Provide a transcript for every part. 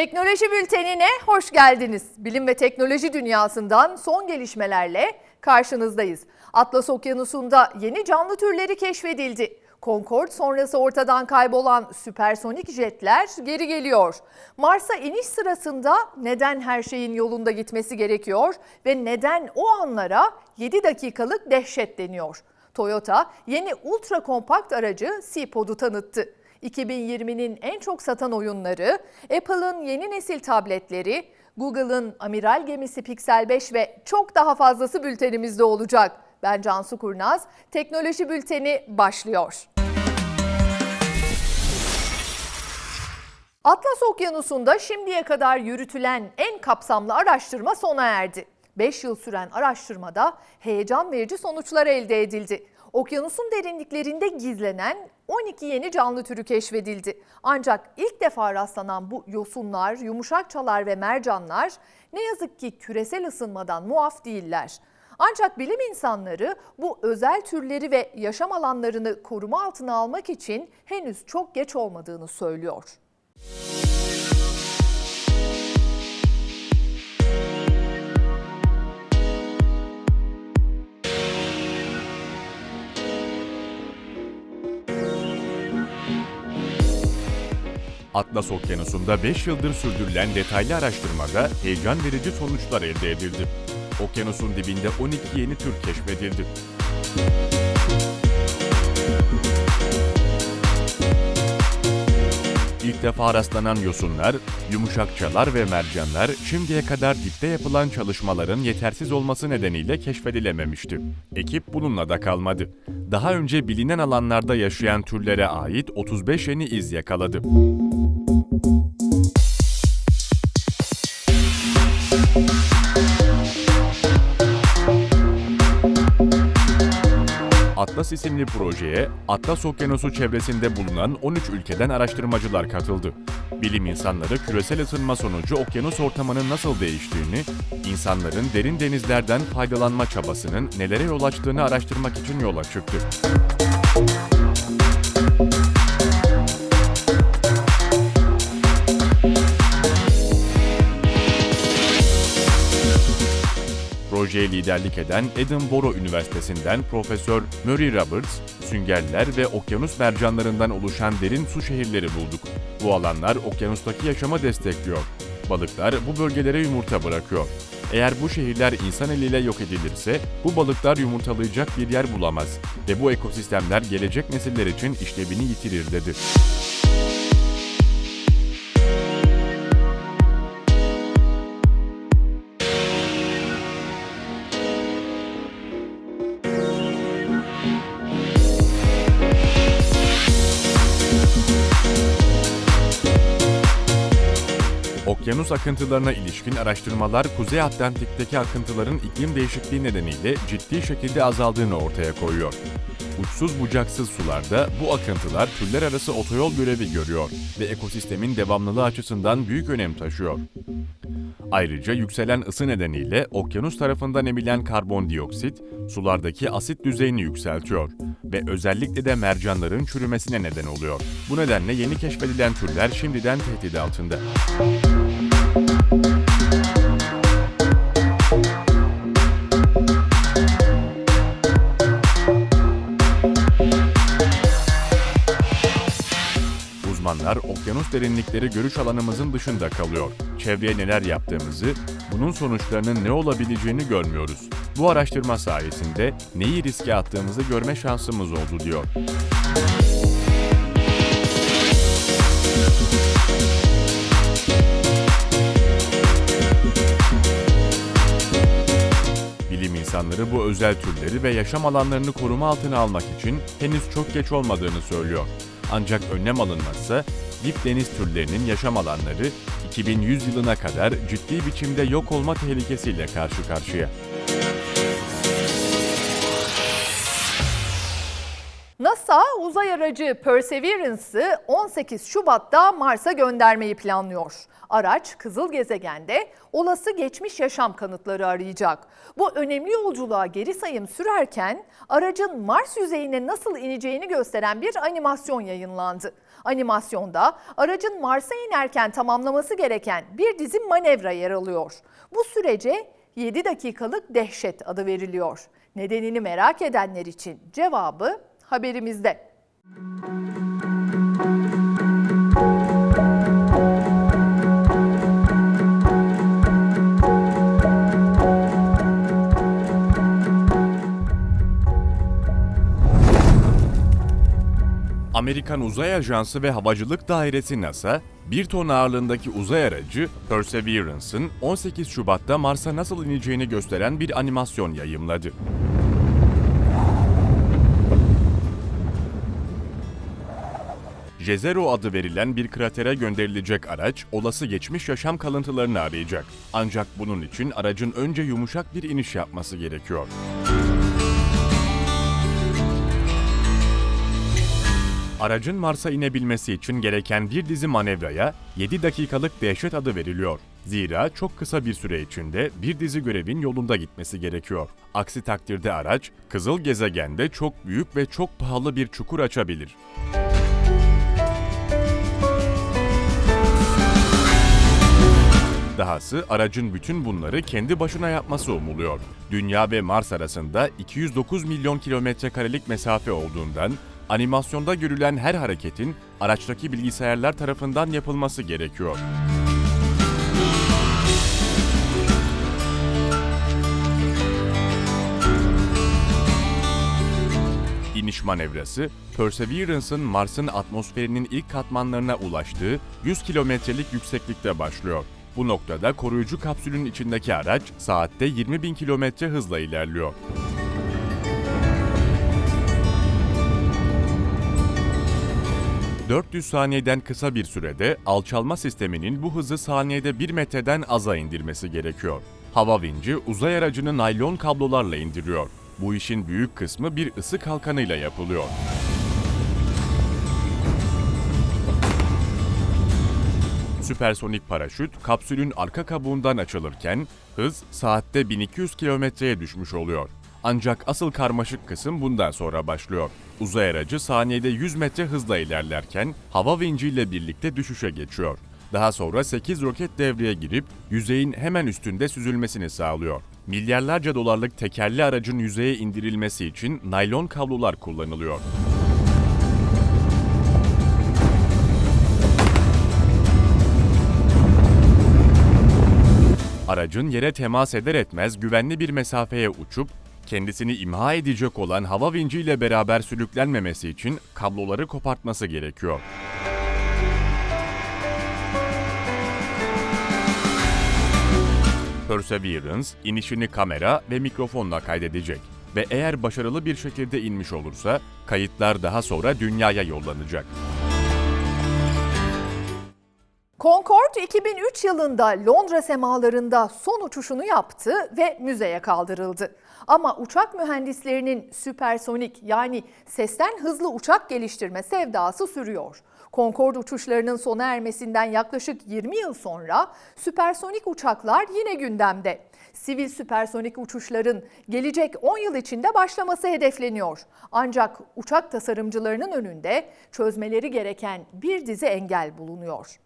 Teknoloji Bülteni'ne hoş geldiniz. Bilim ve teknoloji dünyasından son gelişmelerle karşınızdayız. Atlas Okyanusu'nda yeni canlı türleri keşfedildi. Concorde sonrası ortadan kaybolan süpersonik jetler geri geliyor. Mars'a iniş sırasında neden her şeyin yolunda gitmesi gerekiyor ve neden o anlara 7 dakikalık dehşet deniyor? Toyota yeni ultra kompakt aracı C-Pod'u tanıttı. 2020'nin en çok satan oyunları, Apple'ın yeni nesil tabletleri, Google'ın amiral gemisi Pixel 5 ve çok daha fazlası bültenimizde olacak. Ben Cansu Kurnaz, Teknoloji Bülteni başlıyor. Atlas Okyanusu'nda şimdiye kadar yürütülen en kapsamlı araştırma sona erdi. 5 yıl süren araştırmada heyecan verici sonuçlar elde edildi. Okyanusun derinliklerinde gizlenen 12 yeni canlı türü keşfedildi. Ancak ilk defa rastlanan bu yosunlar, yumuşakçalar ve mercanlar ne yazık ki küresel ısınmadan muaf değiller. Ancak bilim insanları bu özel türleri ve yaşam alanlarını koruma altına almak için henüz çok geç olmadığını söylüyor. Atlas Okyanusu'nda 5 yıldır sürdürülen detaylı araştırmada heyecan verici sonuçlar elde edildi. Okyanusun dibinde 12 yeni tür keşfedildi. İlk defa rastlanan yosunlar, yumuşakçalar ve mercanlar şimdiye kadar dipte yapılan çalışmaların yetersiz olması nedeniyle keşfedilememişti. Ekip bununla da kalmadı. Daha önce bilinen alanlarda yaşayan türlere ait 35 yeni iz yakaladı. Atlas isimli projeye Atlas Okyanusu çevresinde bulunan 13 ülkeden araştırmacılar katıldı. Bilim insanları küresel ısınma sonucu okyanus ortamının nasıl değiştiğini, insanların derin denizlerden faydalanma çabasının nelere yol açtığını araştırmak için yola çıktı. Projeye liderlik eden Edinburgh Üniversitesi'nden Profesör Murray Roberts, süngerler ve okyanus mercanlarından oluşan derin su şehirleri bulduk. Bu alanlar okyanustaki yaşamı destekliyor. Balıklar bu bölgelere yumurta bırakıyor. Eğer bu şehirler insan eliyle yok edilirse bu balıklar yumurtalayacak bir yer bulamaz ve bu ekosistemler gelecek nesiller için işlevini yitirir dedi. Okyanus akıntılarına ilişkin araştırmalar Kuzey Atlantik'teki akıntıların iklim değişikliği nedeniyle ciddi şekilde azaldığını ortaya koyuyor. Uçsuz bucaksız sularda bu akıntılar türler arası otoyol görevi görüyor ve ekosistemin devamlılığı açısından büyük önem taşıyor. Ayrıca yükselen ısı nedeniyle okyanus tarafından emilen karbondioksit sulardaki asit düzeyini yükseltiyor ve özellikle de mercanların çürümesine neden oluyor. Bu nedenle yeni keşfedilen türler şimdiden tehdit altında. Uzmanlar okyanus derinlikleri görüş alanımızın dışında kalıyor. Çevreye neler yaptığımızı, bunun sonuçlarının ne olabileceğini görmüyoruz. Bu araştırma sayesinde neyi riske attığımızı görme şansımız oldu diyor. İnsanları bu özel türleri ve yaşam alanlarını koruma altına almak için henüz çok geç olmadığını söylüyor. Ancak önlem alınmazsa dip deniz türlerinin yaşam alanları 2100 yılına kadar ciddi biçimde yok olma tehlikesiyle karşı karşıya. NASA uzay aracı Perseverance'ı 18 Şubat'ta Mars'a göndermeyi planlıyor. Araç kızıl gezegende olası geçmiş yaşam kanıtları arayacak. Bu önemli yolculuğa geri sayım sürerken aracın Mars yüzeyine nasıl ineceğini gösteren bir animasyon yayınlandı. Animasyonda aracın Mars'a inerken tamamlaması gereken bir dizi manevra yer alıyor. Bu sürece 7 dakikalık dehşet adı veriliyor. Nedenini merak edenler için cevabı haberimizde. Amerikan Uzay Ajansı ve Havacılık Dairesi NASA, 1 ton ağırlığındaki uzay aracı Perseverance'ın 18 Şubat'ta Mars'a nasıl ineceğini gösteren bir animasyon yayımladı. Jezero adı verilen bir kratere gönderilecek araç, olası geçmiş yaşam kalıntılarını arayacak. Ancak bunun için aracın önce yumuşak bir iniş yapması gerekiyor. Aracın Mars'a inebilmesi için gereken bir dizi manevraya 7 dakikalık dehşet adı veriliyor. Zira çok kısa bir süre içinde bir dizi görevin yolunda gitmesi gerekiyor. Aksi takdirde araç, kızıl gezegende çok büyük ve çok pahalı bir çukur açabilir. Dahası aracın bütün bunları kendi başına yapması umuluyor. Dünya ve Mars arasında 209 milyon kilometre karelik mesafe olduğundan animasyonda görülen her hareketin araçtaki bilgisayarlar tarafından yapılması gerekiyor. İniş manevrası, Perseverance'ın Mars'ın atmosferinin ilk katmanlarına ulaştığı 100 kilometrelik yükseklikte başlıyor. Bu noktada koruyucu kapsülün içindeki araç saatte 20 bin kilometre hızla ilerliyor. ...400 saniyeden kısa bir sürede alçalma sisteminin bu hızı saniyede 1 metreden aza indirmesi gerekiyor. Hava vinci uzay aracını naylon kablolarla indiriyor. Bu işin büyük kısmı bir ısı kalkanıyla yapılıyor. Süpersonik paraşüt kapsülün arka kabuğundan açılırken hız saatte 1200 kilometreye düşmüş oluyor. Ancak asıl karmaşık kısım bundan sonra başlıyor. Uzay aracı saniyede 100 metre hızla ilerlerken hava vinciyle birlikte düşüşe geçiyor. Daha sonra 8 roket devreye girip yüzeyin hemen üstünde süzülmesini sağlıyor. Milyarlarca dolarlık tekerli aracın yüzeye indirilmesi için naylon kablolar kullanılıyor. Aracın yere temas eder etmez güvenli bir mesafeye uçup kendisini imha edecek olan hava vinciyle beraber sürüklenmemesi için kabloları kopartması gerekiyor. Perseverance inişini kamera ve mikrofonla kaydedecek ve eğer başarılı bir şekilde inmiş olursa kayıtlar daha sonra dünyaya yollanacak. Concorde 2003 yılında Londra semalarında son uçuşunu yaptı ve müzeye kaldırıldı. Ama uçak mühendislerinin süpersonik yani sesten hızlı uçak geliştirme sevdası sürüyor. Concorde uçuşlarının sona ermesinden yaklaşık 20 yıl sonra süpersonik uçaklar yine gündemde. Sivil süpersonik uçuşların gelecek 10 yıl içinde başlaması hedefleniyor. Ancak uçak tasarımcılarının önünde çözmeleri gereken bir dizi engel bulunuyor.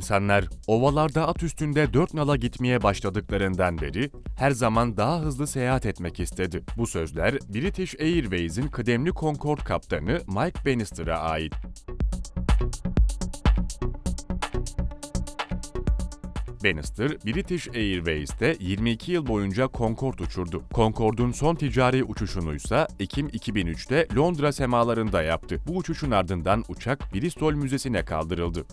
İnsanlar ovalarda at üstünde dört nala gitmeye başladıklarından beri her zaman daha hızlı seyahat etmek istedi. Bu sözler British Airways'in kıdemli Concorde kaptanı Mike Bannister'a ait. Bannister, British Airways'te 22 yıl boyunca Concorde uçurdu. Concorde'un son ticari uçuşunu ise Ekim 2003'te Londra semalarında yaptı. Bu uçuşun ardından uçak Bristol Müzesi'ne kaldırıldı.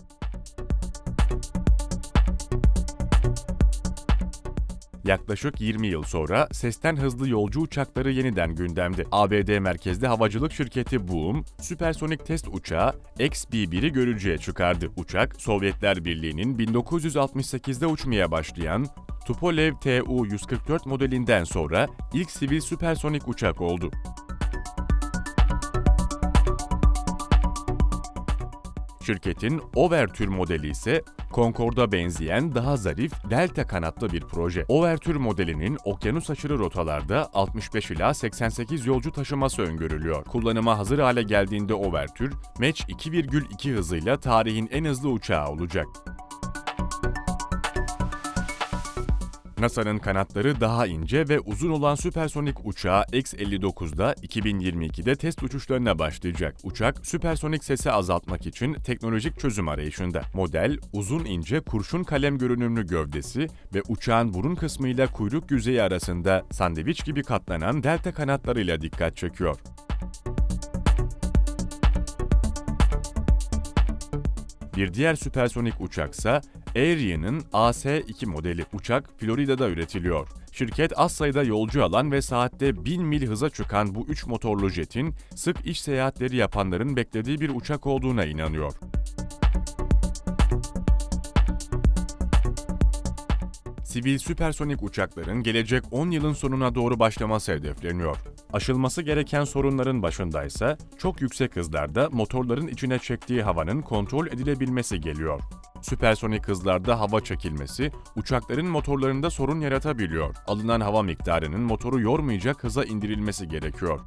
Yaklaşık 20 yıl sonra sesten hızlı yolcu uçakları yeniden gündemde. ABD merkezli havacılık şirketi Boom, süpersonik test uçağı XB-1'i görücüye çıkardı. Uçak, Sovyetler Birliği'nin 1968'de uçmaya başlayan Tupolev Tu-144 modelinden sonra ilk sivil süpersonik uçak oldu. Şirketin Overtür modeli ise Concorde'a benzeyen daha zarif delta kanatlı bir proje. Overtür modelinin okyanus aşırı rotalarda 65 ila 88 yolcu taşıması öngörülüyor. Kullanıma hazır hale geldiğinde Overtür, Mach 2,2 hızıyla tarihin en hızlı uçağı olacak. NASA'nın kanatları daha ince ve uzun olan süpersonik uçağı X-59'da 2022'de test uçuşlarına başlayacak. Uçak, süpersonik sesi azaltmak için teknolojik çözüm arayışında. Model, uzun ince kurşun kalem görünümlü gövdesi ve uçağın burun kısmıyla kuyruk yüzeyi arasında sandviç gibi katlanan delta kanatlarıyla dikkat çekiyor. Bir diğer süpersonik uçaksa Aerian'ın AS-2 modeli uçak Florida'da üretiliyor. Şirket az sayıda yolcu alan ve saatte 1000 mil hıza çıkan bu 3 motorlu jetin sık iş seyahatleri yapanların beklediği bir uçak olduğuna inanıyor. Sivil süpersonik uçakların gelecek 10 yılın sonuna doğru başlaması hedefleniyor. Aşılması gereken sorunların başındaysa çok yüksek hızlarda motorların içine çektiği havanın kontrol edilebilmesi geliyor. Süpersonik hızlarda hava çekilmesi, uçakların motorlarında sorun yaratabiliyor. Alınan hava miktarının motoru yormayacak hıza indirilmesi gerekiyor.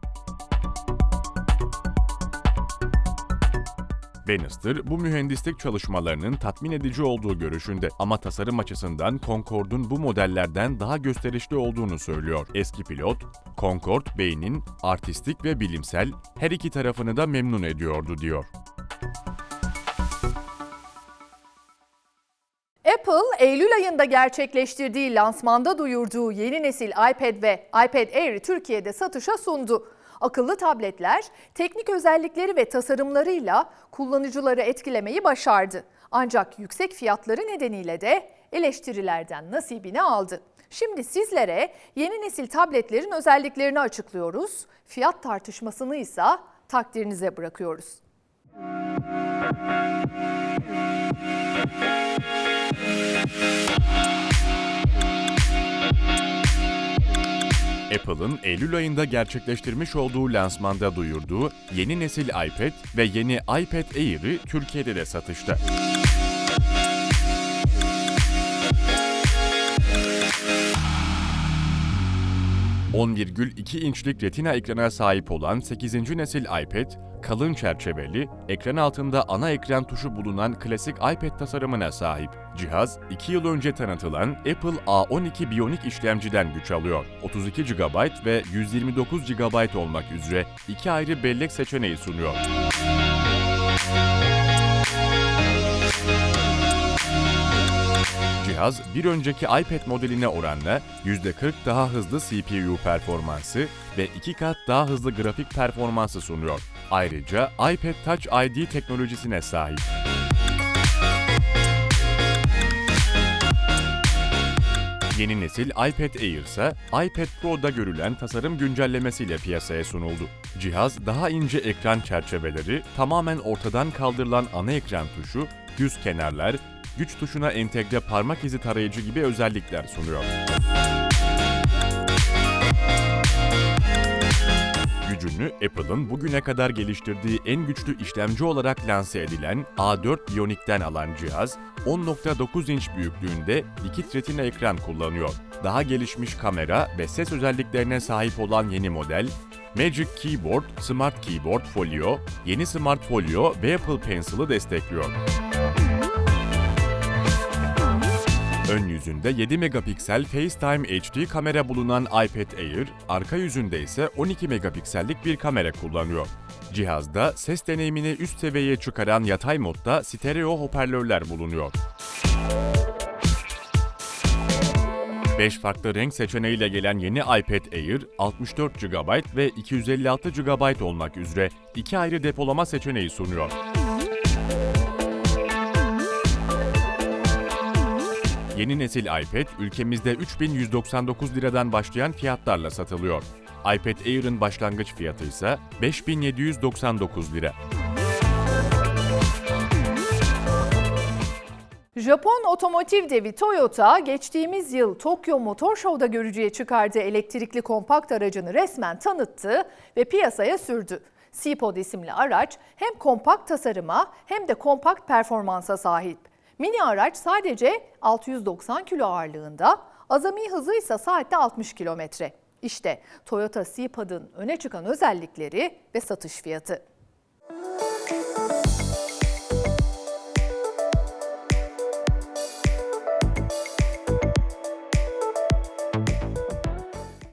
Bannister, bu mühendislik çalışmalarının tatmin edici olduğu görüşünde ama tasarım açısından Concorde'un bu modellerden daha gösterişli olduğunu söylüyor. Eski pilot, Concorde beynin artistik ve bilimsel her iki tarafını da memnun ediyordu diyor. Apple, Eylül ayında gerçekleştirdiği lansmanda duyurduğu yeni nesil iPad ve iPad Air'i Türkiye'de satışa sundu. Akıllı tabletler teknik özellikleri ve tasarımlarıyla kullanıcıları etkilemeyi başardı. Ancak yüksek fiyatları nedeniyle de eleştirilerden nasibini aldı. Şimdi sizlere yeni nesil tabletlerin özelliklerini açıklıyoruz. Fiyat tartışmasını ise takdirinize bırakıyoruz. Apple'ın Eylül ayında gerçekleştirmiş olduğu lansmanda duyurduğu yeni nesil iPad ve yeni iPad Air'i Türkiye'de de satışta. ...10,2 inçlik retina ekrana sahip olan 8. nesil iPad, kalın çerçeveli, ekran altında ana ekran tuşu bulunan klasik iPad tasarımına sahip. Cihaz, 2 yıl önce tanıtılan Apple A12 Bionic işlemciden güç alıyor. 32 GB ve 129 GB olmak üzere iki ayrı bellek seçeneği sunuyor. Cihaz bir önceki iPad modeline oranla %40 daha hızlı CPU performansı ve 2 kat daha hızlı grafik performansı sunuyor. Ayrıca iPad Touch ID teknolojisine sahip. Yeni nesil iPad Air ise iPad Pro'da görülen tasarım güncellemesiyle piyasaya sunuldu. Cihaz daha ince ekran çerçeveleri, tamamen ortadan kaldırılan ana ekran tuşu, düz kenarlar, güç tuşuna entegre parmak izi tarayıcı gibi özellikler sunuyor. Gücünü Apple'ın bugüne kadar geliştirdiği en güçlü işlemci olarak lanse edilen A4 Bionic'ten alan cihaz, 10.9 inç büyüklüğünde dikit retina ekran kullanıyor. Daha gelişmiş kamera ve ses özelliklerine sahip olan yeni model, Magic Keyboard, Smart Keyboard Folio, yeni Smart Folio ve Apple Pencil'ı destekliyor. Ön yüzünde 7 megapiksel FaceTime HD kamera bulunan iPad Air, arka yüzünde ise 12 megapiksellik bir kamera kullanıyor. Cihazda ses deneyimini üst seviyeye çıkaran yatay modda stereo hoparlörler bulunuyor. 5 farklı renk seçeneğiyle gelen yeni iPad Air, 64 GB ve 256 GB olmak üzere iki ayrı depolama seçeneği sunuyor. Yeni nesil iPad ülkemizde 3199 liradan başlayan fiyatlarla satılıyor. iPad Air'ın başlangıç fiyatı ise 5799 lira. Japon otomotiv devi Toyota geçtiğimiz yıl Tokyo Motor Show'da görücüye çıkardığı elektrikli kompakt aracını resmen tanıttı ve piyasaya sürdü. C-Pod isimli araç hem kompakt tasarıma hem de kompakt performansa sahip. Mini araç sadece 690 kilo ağırlığında, azami hızı ise saatte 60 kilometre. İşte Toyota C-Pod'ın öne çıkan özellikleri ve satış fiyatı.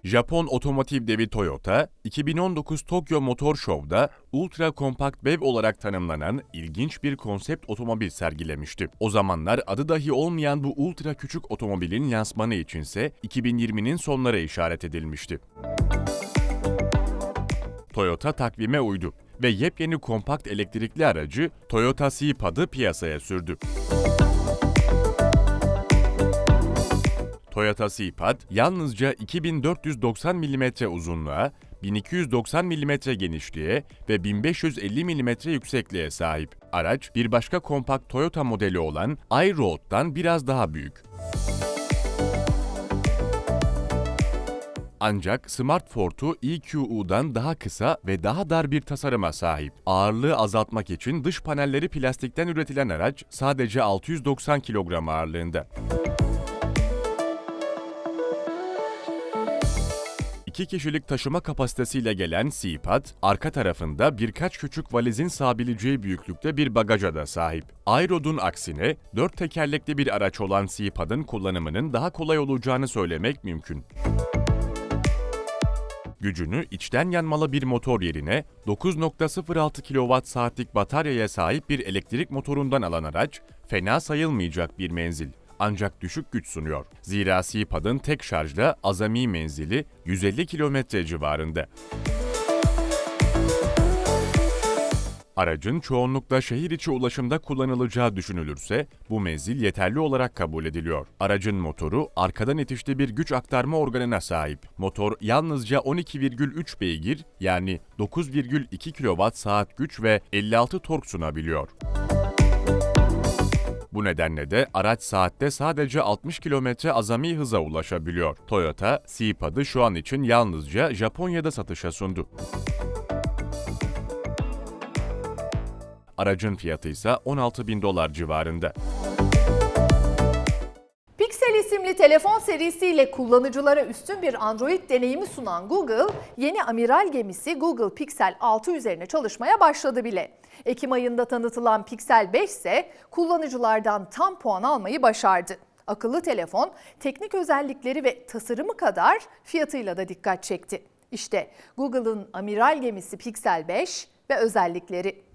Japon otomotiv devi Toyota, 2019 Tokyo Motor Show'da ultra kompakt BEV olarak tanımlanan ilginç bir konsept otomobil sergilemişti. O zamanlar adı dahi olmayan bu ultra küçük otomobilin lansmanı içinse 2020'nin sonlara işaret edilmişti. Toyota takvime uydu ve yepyeni kompakt elektrikli aracı Toyota C-Pod'ı piyasaya sürdü. Toyota C-Pod yalnızca 2490 mm uzunluğa, 1290 mm genişliğe ve 1550 mm yüksekliğe sahip. Araç bir başka kompakt Toyota modeli olan iRoad'dan biraz daha büyük. Ancak Smart Fortwo EQU'dan daha kısa ve daha dar bir tasarıma sahip. Ağırlığı azaltmak için dış panelleri plastikten üretilen araç sadece 690 kilogram ağırlığında. İki kişilik taşıma kapasitesiyle gelen C-Pod, arka tarafında birkaç küçük valizin sığabileceği büyüklükte bir bagaja da sahip. iRoad'un aksine dört tekerlekli bir araç olan C-Pod'ın kullanımının daha kolay olacağını söylemek mümkün. Gücünü içten yanmalı bir motor yerine 9.06 kWh bataryaya sahip bir elektrik motorundan alan araç, fena sayılmayacak bir menzil ancak düşük güç sunuyor. Zira C-Pod'ın tek şarjda azami menzili 150 kilometre civarında. Aracın çoğunlukla şehir içi ulaşımda kullanılacağı düşünülürse bu menzil yeterli olarak kabul ediliyor. Aracın motoru arkadan itişli bir güç aktarma organına sahip. Motor yalnızca 12,3 beygir yani 9,2 kW saat güç ve 56 tork sunabiliyor. Bu nedenle de araç saatte sadece 60 km azami hıza ulaşabiliyor. Toyota, C-Pod'ı şu an için yalnızca Japonya'da satışa sundu. Aracın fiyatı ise 16 bin dolar civarında. Pixel isimli telefon serisiyle kullanıcılara üstün bir Android deneyimi sunan Google, yeni amiral gemisi Google Pixel 6 üzerine çalışmaya başladı bile. Ekim ayında tanıtılan Pixel 5 ise kullanıcılardan tam puan almayı başardı. Akıllı telefon teknik özellikleri ve tasarımı kadar fiyatıyla da dikkat çekti. İşte Google'ın amiral gemisi Pixel 5 ve özellikleri.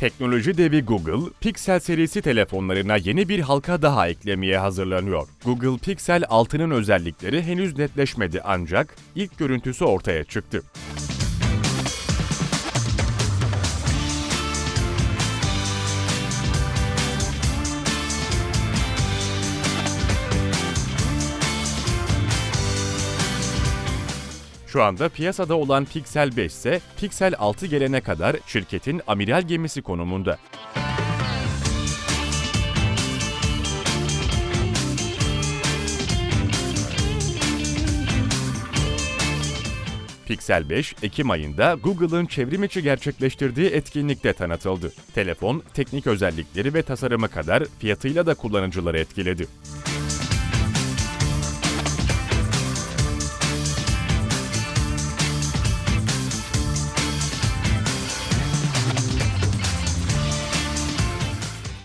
Teknoloji devi Google, Pixel serisi telefonlarına yeni bir halka daha eklemeye hazırlanıyor. Google Pixel 6'nın özellikleri henüz netleşmedi ancak ilk görüntüsü ortaya çıktı. Şu anda piyasada olan Pixel 5 ise Pixel 6 gelene kadar şirketin amiral gemisi konumunda. Pixel 5, Ekim ayında Google'ın çevrim içi gerçekleştirdiği etkinlikte tanıtıldı. Telefon, teknik özellikleri ve tasarımı kadar fiyatıyla da kullanıcıları etkiledi.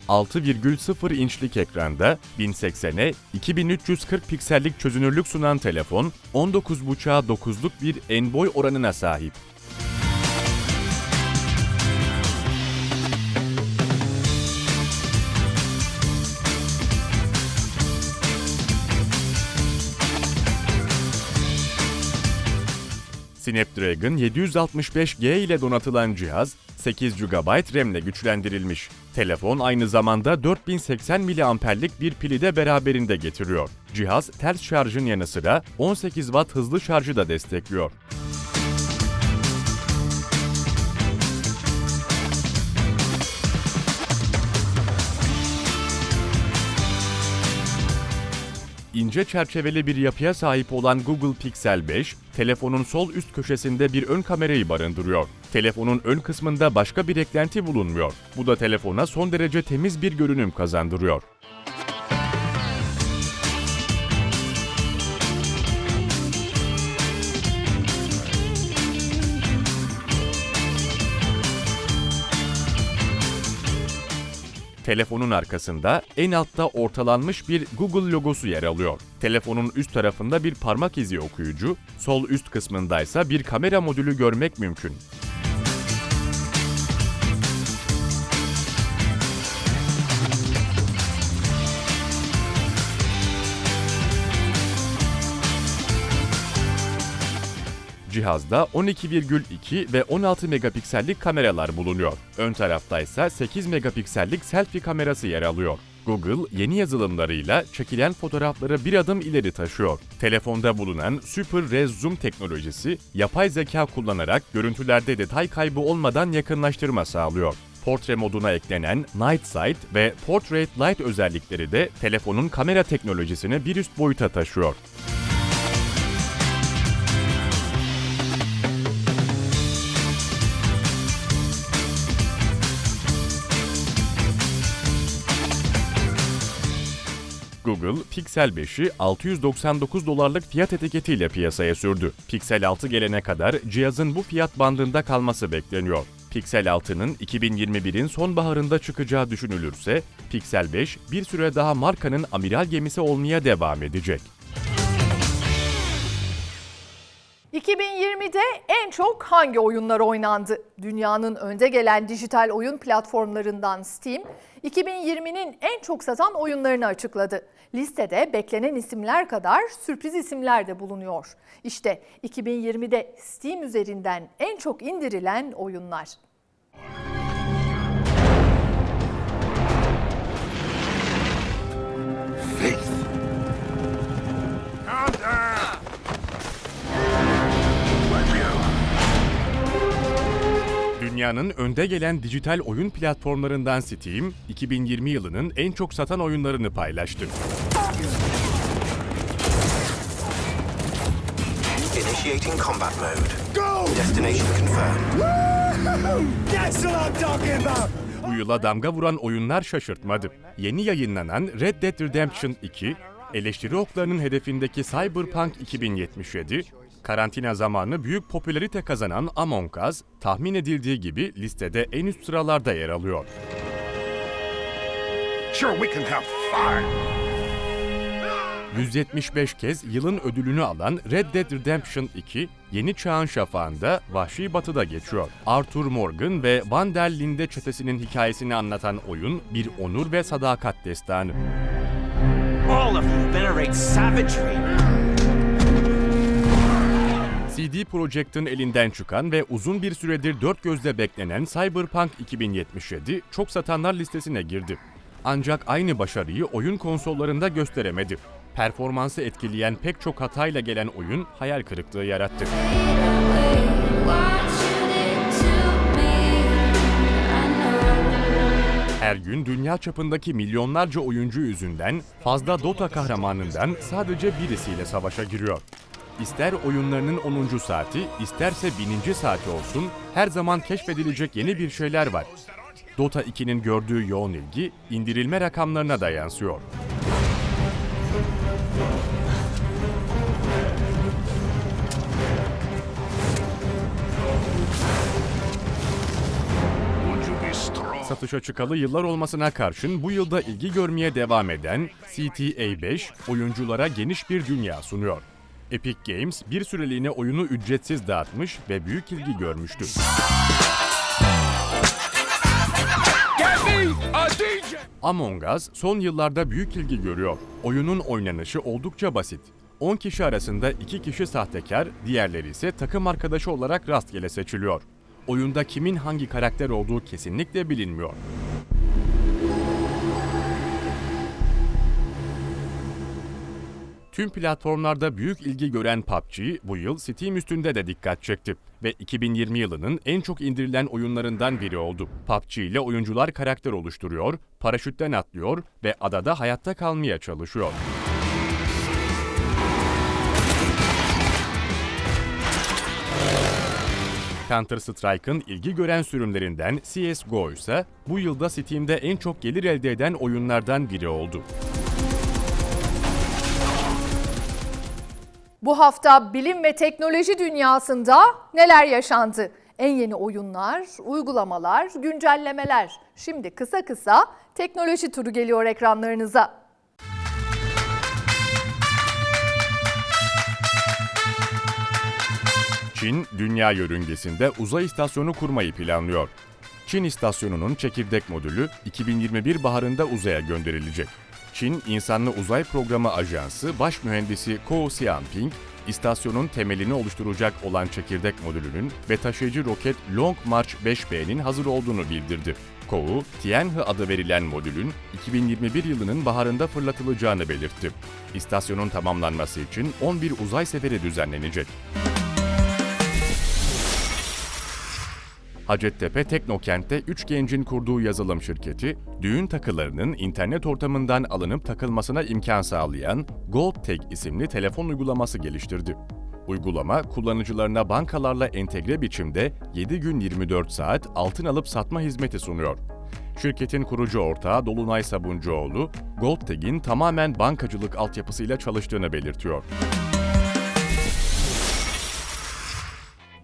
...6,0 inçlik ekranda 1080'e 2340 piksellik çözünürlük sunan telefon 19.5'a 9'luk bir en boy oranına sahip. Snapdragon 765G ile donatılan cihaz 8 GB RAM ile güçlendirilmiş. Telefon aynı zamanda 4080 mAh'lik bir pili de beraberinde getiriyor. Cihaz ters şarjın yanı sıra 18 Watt hızlı şarjı da destekliyor. İnce çerçeveli bir yapıya sahip olan Google Pixel 5, telefonun sol üst köşesinde bir ön kamerayı barındırıyor. Telefonun ön kısmında başka bir eklenti bulunmuyor. Bu da telefona son derece temiz bir görünüm kazandırıyor. Telefonun arkasında en altta ortalanmış bir Google logosu yer alıyor. Telefonun üst tarafında bir parmak izi okuyucu, sol üst kısmındaysa bir kamera modülü görmek mümkün. Cihazda 12,2 ve 16 megapiksellik kameralar bulunuyor. Ön tarafta ise 8 megapiksellik selfie kamerası yer alıyor. Google yeni yazılımlarıyla çekilen fotoğrafları bir adım ileri taşıyor. Telefonda bulunan Super Res Zoom teknolojisi, yapay zeka kullanarak görüntülerde detay kaybı olmadan yakınlaştırma sağlıyor. Portre moduna eklenen Night Sight ve Portrait Light özellikleri de telefonun kamera teknolojisini bir üst boyuta taşıyor. Google, Pixel 5'i 699 dolarlık fiyat etiketiyle piyasaya sürdü. Pixel 6 gelene kadar cihazın bu fiyat bandında kalması bekleniyor. Pixel 6'nın 2021'in sonbaharında çıkacağı düşünülürse, Pixel 5 bir süre daha markanın amiral gemisi olmaya devam edecek. 2020'de en çok hangi oyunlar oynandı? Dünyanın önde gelen dijital oyun platformlarından Steam, 2020'nin en çok satan oyunlarını açıkladı. Listede beklenen isimler kadar sürpriz isimler de bulunuyor. İşte 2020'de Steam üzerinden en çok indirilen oyunlar. Dünyanın önde gelen dijital oyun platformlarından Steam, 2020 yılının en çok satan oyunlarını paylaştı. Initiating combat mode. Go! Destination confirmed. That's what I'm talking about. Bu yıla damga vuran oyunlar şaşırtmadı. Yeni yayınlanan Red Dead Redemption 2, eleştiri oklarının hedefindeki Cyberpunk 2077, karantina zamanı büyük popülarite kazanan Among Us, tahmin edildiği gibi listede en üst sıralarda yer alıyor. Sure, we can have fun. 175 kez yılın ödülünü alan Red Dead Redemption 2, yeni çağın şafağında Vahşi Batı'da geçiyor. Arthur Morgan ve Van der Linde çetesinin hikayesini anlatan oyun bir onur ve sadakat destanı. All of you venerate savagery. CD Projekt'in elinden çıkan ve uzun bir süredir dört gözle beklenen Cyberpunk 2077 çok satanlar listesine girdi. Ancak aynı başarıyı oyun konsollarında gösteremedi. Performansı etkileyen pek çok hatayla gelen oyun hayal kırıklığı yarattı. Her gün dünya çapındaki milyonlarca oyuncu yüzünden fazla Dota kahramanından sadece birisiyle savaşa giriyor. İster oyunlarının 10. saati, isterse 1000. saati olsun, her zaman keşfedilecek yeni bir şeyler var. Dota 2'nin gördüğü yoğun ilgi, indirilme rakamlarına da yansıyor. Satışa çıkalı yıllar olmasına karşın bu yılda ilgi görmeye devam eden CTA 5 oyunculara geniş bir dünya sunuyor. Epic Games bir süreliğine oyunu ücretsiz dağıtmış ve büyük ilgi görmüştü. Among Us son yıllarda büyük ilgi görüyor. Oyunun oynanışı oldukça basit. 10 kişi arasında 2 kişi sahtekar, diğerleri ise takım arkadaşı olarak rastgele seçiliyor. Oyunda kimin hangi karakter olduğu kesinlikle bilinmiyor. Tüm platformlarda büyük ilgi gören PUBG bu yıl Steam üstünde de dikkat çekti ve 2020 yılının en çok indirilen oyunlarından biri oldu. PUBG ile oyuncular karakter oluşturuyor, paraşütten atlıyor ve adada hayatta kalmaya çalışıyor. Counter Strike'ın ilgi gören sürümlerinden CSGO ise bu yılda Steam'de en çok gelir elde eden oyunlardan biri oldu. Bu hafta bilim ve teknoloji dünyasında neler yaşandı? En yeni oyunlar, uygulamalar, güncellemeler. Şimdi kısa kısa teknoloji turu geliyor ekranlarınıza. Çin, dünya yörüngesinde uzay istasyonu kurmayı planlıyor. Çin istasyonunun çekirdek modülü 2021 baharında uzaya gönderilecek. Çin İnsanlı Uzay Programı Ajansı Baş Mühendisi Ko Xianping, istasyonun temelini oluşturacak olan çekirdek modülünün ve taşıyıcı roket Long March 5B'nin hazır olduğunu bildirdi. Kou, Tianhe adı verilen modülün 2021 yılının baharında fırlatılacağını belirtti. İstasyonun tamamlanması için 11 uzay seferi düzenlenecek. Hacettepe Teknokent'te 3 gencin kurduğu yazılım şirketi, düğün takılarının internet ortamından alınıp takılmasına imkan sağlayan GoldTag isimli telefon uygulaması geliştirdi. Uygulama, kullanıcılarına bankalarla entegre biçimde 7 gün 24 saat altın alıp satma hizmeti sunuyor. Şirketin kurucu ortağı Dolunay Sabuncuoğlu, GoldTag'in tamamen bankacılık altyapısıyla çalıştığını belirtiyor.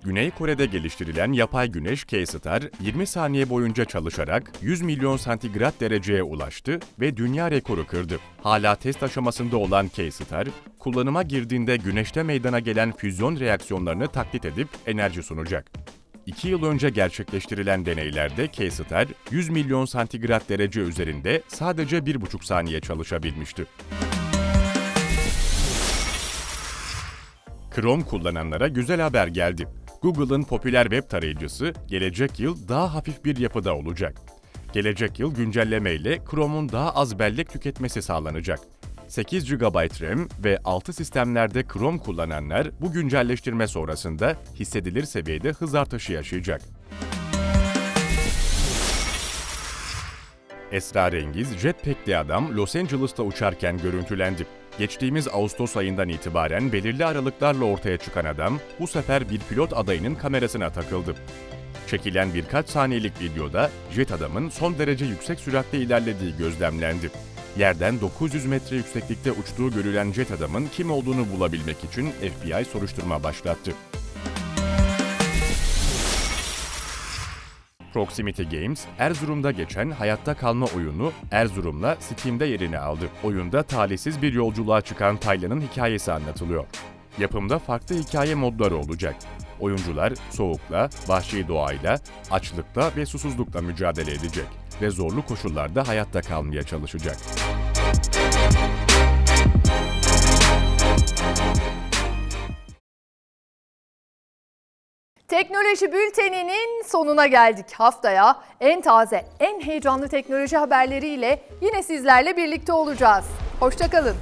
Güney Kore'de geliştirilen yapay güneş K-Star 20 saniye boyunca çalışarak 100 milyon santigrat dereceye ulaştı ve dünya rekoru kırdı. Hala test aşamasında olan K-Star, kullanıma girdiğinde güneşte meydana gelen füzyon reaksiyonlarını taklit edip enerji sunacak. 2 yıl önce gerçekleştirilen deneylerde K-Star 100 milyon santigrat derece üzerinde sadece 1,5 saniye çalışabilmişti. Chrome kullananlara güzel haber geldi. Google'ın popüler web tarayıcısı gelecek yıl daha hafif bir yapıda olacak. Gelecek yıl güncelleme ile Chrome'un daha az bellek tüketmesi sağlanacak. 8 GB RAM ve 6 sistemlerde Chrome kullananlar bu güncelleştirme sonrasında hissedilir seviyede hız artışı yaşayacak. Esrarengiz jetpack'li adam Los Angeles'ta uçarken görüntülendi. Geçtiğimiz Ağustos ayından itibaren belirli aralıklarla ortaya çıkan adam bu sefer bir pilot adayının kamerasına takıldı. Çekilen birkaç saniyelik videoda jet adamın son derece yüksek süratle ilerlediği gözlemlendi. Yerden 900 metre yükseklikte uçtuğu görülen jet adamın kim olduğunu bulabilmek için FBI soruşturma başlattı. Proximity Games, Erzurum'da geçen hayatta kalma oyunu Erzurum'la Steam'de yerini aldı. Oyunda talihsiz bir yolculuğa çıkan Taylan'ın hikayesi anlatılıyor. Yapımda farklı hikaye modları olacak. Oyuncular soğukla, vahşi doğayla, açlıkla ve susuzlukla mücadele edecek ve zorlu koşullarda hayatta kalmaya çalışacak. Teknoloji bülteninin sonuna geldik. Haftaya en taze, en heyecanlı teknoloji haberleriyle yine sizlerle birlikte olacağız. Hoşçakalın.